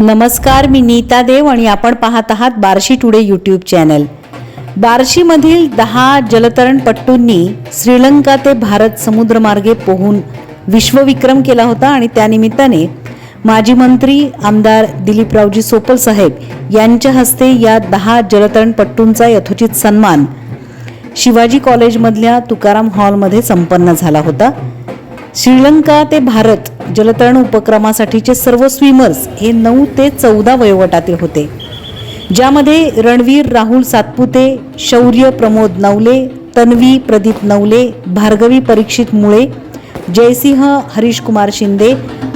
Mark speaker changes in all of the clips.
Speaker 1: नमस्कार मी नीता देव आणि आपण पाहत आहात बार्शी टुडे यूट्यूब चॅनल बार्शीमधील दहा जलतरणपट्टूंनी श्रीलंका ते भारत समुद्रमार्गे पोहून विश्वविक्रम केला होता आणि त्यानिमित्ताने माजी मंत्री आमदार दिलीपरावजी सोपल साहेब यांच्या हस्ते या दहा जलतरणपट्टूंचा यथोचित सन्मान शिवाजी कॉलेजमधल्या तुकाराम हॉलमध्ये संपन्न झाला होता. श्रीलंका ते भारत जलतरण उपक्रमासाठीचे सर्व स्विमर्स हे नऊ ते चौदा वयोगटातील होते. ज्यामध्ये रणवीर राहुल सातपुते शौर्य प्रमोद नवले तन्वी प्रदीप नवले भार्गवी परीक्षित मुळे जयसिंह हरीशकुमार शिंदे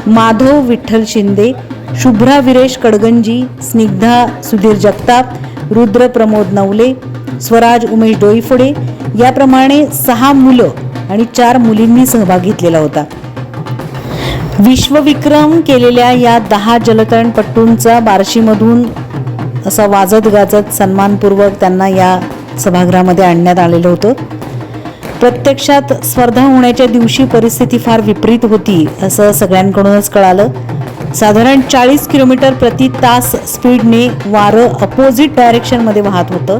Speaker 1: माधव विठ्ठल शिंदे शुभ्रा विरेश कडगंजी स्निग्धा सुधीर जगताप रुद्र प्रमोद नवले स्वराज उमेश डोईफोडे याप्रमाणे सहा मुलं आणि चार मुलींनी सहभाग घेतलेला होता. विश्वविक्रम केलेल्या या दहा जलतरणपट्टूंचा बार्शीमधून असा वाजत गाजत सन्मानपूर्वक त्यांना या सभागृहामध्ये आणण्यात आलेलं होतं. प्रत्यक्षात स्पर्धा होण्याच्या दिवशी परिस्थिती फार विपरीत होती असं सगळ्यांकडूनच कळालं. साधारण चाळीस किलोमीटर प्रति तास स्पीडने वारं अपोजिट डायरेक्शनमध्ये वाहत होतं.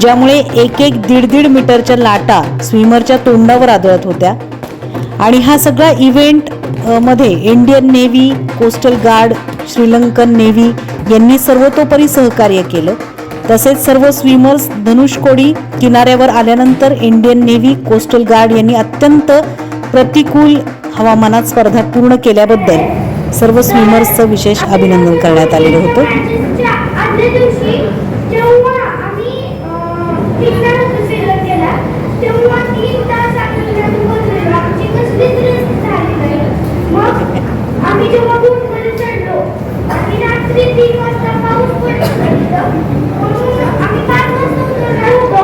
Speaker 1: ज्यामुळे एक एक दीड दीड मीटरच्या लाटा स्विमरच्या तोंडावर आदळत होत्या. आणि हा सगळा इव्हेंटमध्ये Indian navy coastal guard Sri Lankan navy यांनी सर्वतोपरी सहकार्य केलं. तसेच सर्व स्विमर्स धनुषकोडी किनाऱ्यावर आल्यानंतर इंडियन नेव्ही कोस्टल गार्ड यांनी अत्यंत प्रतिकूल हवामानात स्पर्धा पूर्ण केल्याबद्दल सर्व स्विमर्सचं विशेष अभिनंदन करण्यात आलेलं होतं.
Speaker 2: आम्ही जेव्हा बोटमध्ये चढलो आणि रात्री तीन वाजता पाऊस पडत होता म्हणून आम्ही पाच वाजता उतरणार होतो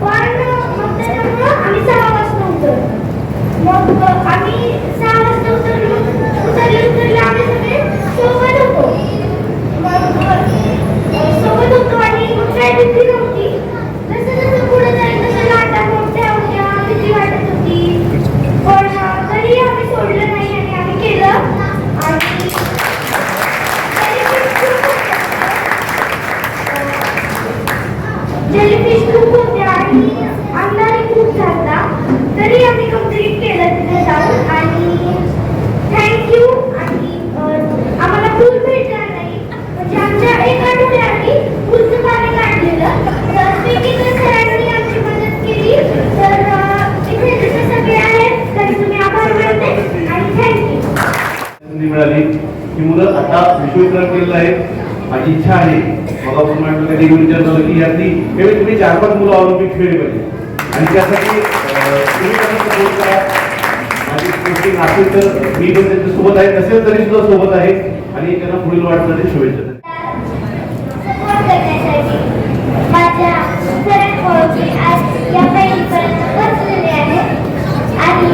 Speaker 2: पण मग त्याच्यामुळं आम्ही सहा वाजता उतरलो मग आम्ही सहा वाजता उतरलो उतरले उतरले आम्ही सगळे सोबत होतो मग अ, सोबत होतो आणि मग काय भीती नव्हती जसं जसं पुढे जाईल तसं लाटा मोठ्या होत्या भीती वाटत होती पण अ, तरी आम्ही सोडलं नाही आणि आम्ही केलं आणि तरी पण खूप जेलीफिश खूप होते आणि अंधारी खूप झाला तरी आम्ही कंप्लीट केलं तिथे जाऊन आणि थँक्यू आणि आम्हाला पूल भेटला नाही. म्हणजे आमच्या एक आठवड्याआधी पूलचं पाणी काढलेलं. तर स्विकीच्या सरांनी आमची मदत केली. तर इथे जसे सगळे आहेत. तरी तुम्ही आभार मानते आणि थँक्यू
Speaker 3: मिळाली. ही मुलं आता विश्वविक्रम केलेलं आहे माझी इच्छा आहे मला म्हटलं कधी विचार झालं की कमीत कमी चार पाच मुलं ऑलिम्पिक खेळली पाहिजे आणि त्यासाठी माझी कोचिंग असेल तर मी पण त्यांच्यासोबत आहे नसेल तरी सुद्धा सोबत आहे. आणि त्यांना पुढील वाटण्यासाठी शुभेच्छा
Speaker 2: करण्यासाठी माझ्या आज या पहिलीपर्यंत पोहोचलेले आहे आणि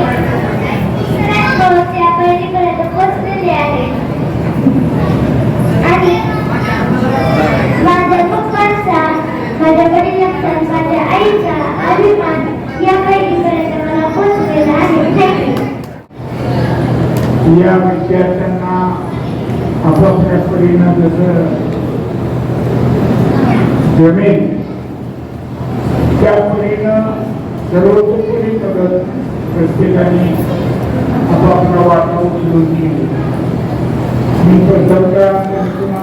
Speaker 2: सरांकडून या पहिलीपर्यंत पोहोचलेले आहे आणि माझ्या पप्पांचा माझ्या वडिलांचा माझ्या आईचा अभिमान या पहिलीपर्यंत मला पोहोचलेला आहे थँक्यू
Speaker 4: या विद्यार्थ्यांना आपापल्या परीनं जसं जमेल त्या परीनं सर्वतोपरी मदत प्रत्येकाने आपापला वाटा उचलून दिली मी प्रथमतः त्यांना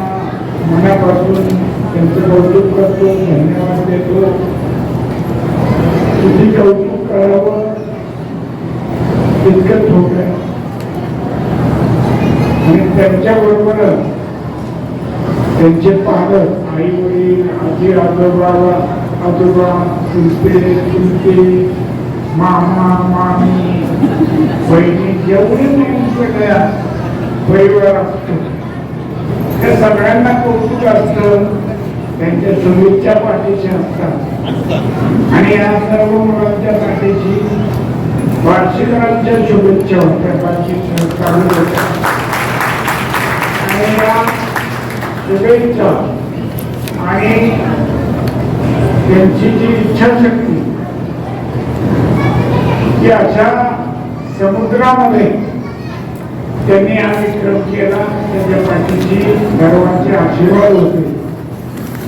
Speaker 4: मनापासून त्यांचं कौतुक करतो धन्यवाद देतो. किती कौतुक करावं तितकंच होत आणि त्यांच्याबरोबर त्यांचे पालक आई वडील आजी आजोबा आजोबा चुलते चुलते मामा मामी बहिणी जेवढे सगळ्या परिवार असतो. त्या सगळ्यांना कौतुक असतं. त्यांच्या शुभेच्छा पाठीशी असतात. आणि या सर्व मुलांच्या पाठीशी वार्षिकांच्या शुभेच्छा होत्या. वार्षिक चालू होत्या. शुभेच्छा आणि त्यांची जी इच्छाशक्ती की अशा समुद्रामध्ये त्यांनी हा विक्रम केला त्यांच्या पाठीची गर्वाचे आशीर्वाद होते.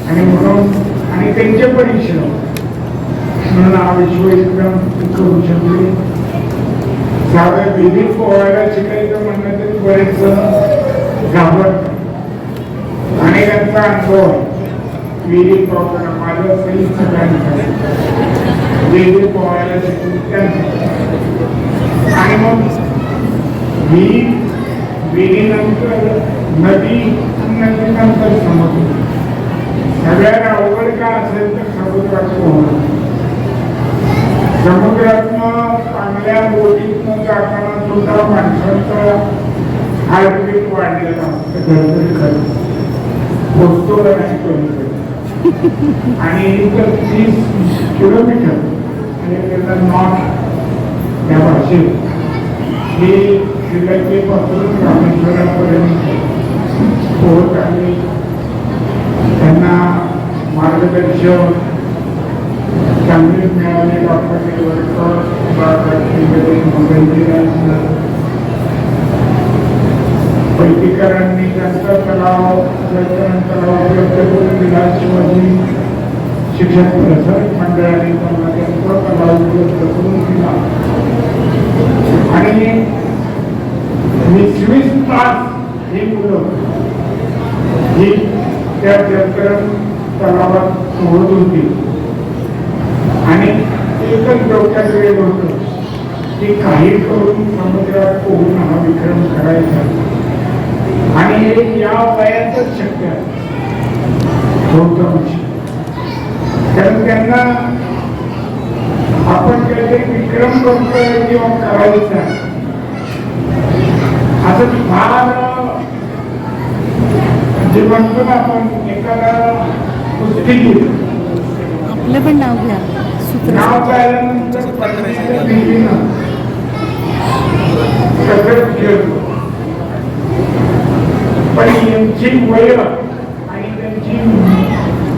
Speaker 4: आणि म्हणून आणि त्यांचे पण परिश्रम म्हणून हा विश्वविक्रम करू शकले. त्यावेळी विधी पोहायला शिकायचं म्हणलं तरी बरेच जण अनेकांचा अनुभव आहे. विहिरीत पोहताना माझं सही सगळ्यांनी विहिरीत पोहायला शिकून आणि मग मी विहिरीनंतर नदी नदीनंतर समुद्र सगळ्यांना अवघड का असेल तर समुद्राचं पोहणं समुद्रातनं चांगल्या बोटीतनं जाताना सुद्धा माणसांचा हार्टबीट वाढलेलं असतं का नाही पलीकडे आणि इतर तीस किलोमीटर आणि त्याचा नॉट त्या भाषेत हे श्रीलंकेपासून रामेश्वरापर्यंत पोहोच आणि त्यांना मार्गदर्शन चांगले मिळाले डॉक्टर निवडकर बाळासाहेब मंगलजीराज त्यांचा तलाव जलतरण तलाव उपलब्ध करून दिला शिवाजी. शिक्षण प्रसारक मंडळाने त्यांना त्यांचा तलाव उपलब्ध करून दिला. आणि वीस तास ही मुलं ही त्या जलतरण तलावात सोडत होती. आणि एकच डोक्यात वेळ होतं. की काही करून समुद्रात पोहून हा विक्रम करायचा. आणि हे या वयातच शक्य आहे. कारण त्यांना आपण काहीतरी विक्रम करतोय किंवा करायचा. असं फार जे म्हणतो ना आपण एखादा कुस्तीगीर
Speaker 1: आपलं पण नाव घ्या. सूत्र.
Speaker 4: नाव भीतीनं सगळं खेळतो पण यांची वय आणि त्यांची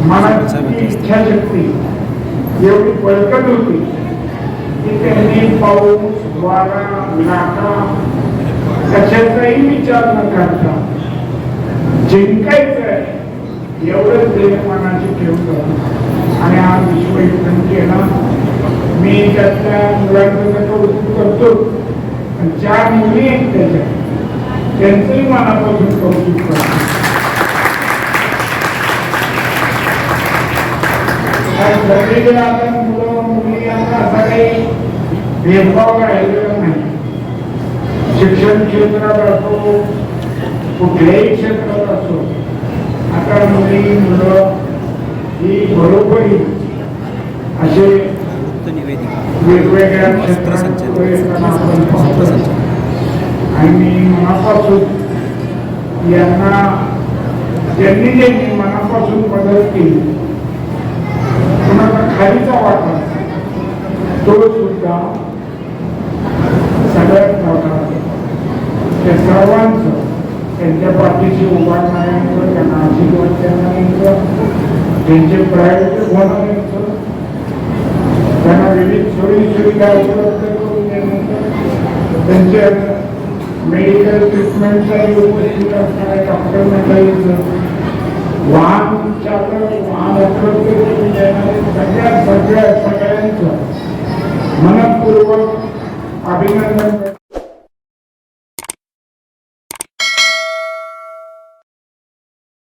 Speaker 4: मनाची इच्छाशक्ती एवढी बळकट होती की त्यांनी पाऊस वारा लाटा कशाचाही विचार न करता जिंकायचं आहे एवढंच ते मनाची ठेवलं. आणि हा विश्वयुद्धम केला मी त्यातल्या मुलांचं तर कौतुक करतो. पण चार मुली आहेत त्याच्या त्यांचंही मनापासून कौतुक करतो आता मुलं मुली आता असा काही भेदभाव राहिलेला नाही. शिक्षण क्षेत्रात असो कुठल्याही क्षेत्रात असो आता मुली मुलं ही बरोबरी असे वेगवेगळ्या क्षेत्रात. आणि मनापासून यांना ज्यांनी ज्यांनी मनापासून मदत केली कुणाचा खालीचा वाटा तो सुद्धा सगळ्यात मोठा त्या सर्वांचं त्यांच्या पाठीशी उभारणाऱ्यांचं त्यांना आशीर्वाद देणाऱ्यांचं त्यांचे प्रायोजक होणाऱ्यांचं त्यांना विविध सोयी सुविधा उपलब्ध करून देण्याचं त्यांच्या मेडिकल ट्रीटमेंटसाठी उपस्थित असणाऱ्या डॉक्टर मंडळीचं वाहन चालक वाहन उपलब्ध करून देणारे सगळ्या सगळ्या सगळ्यांचं मनपूर्वक अभिनंदन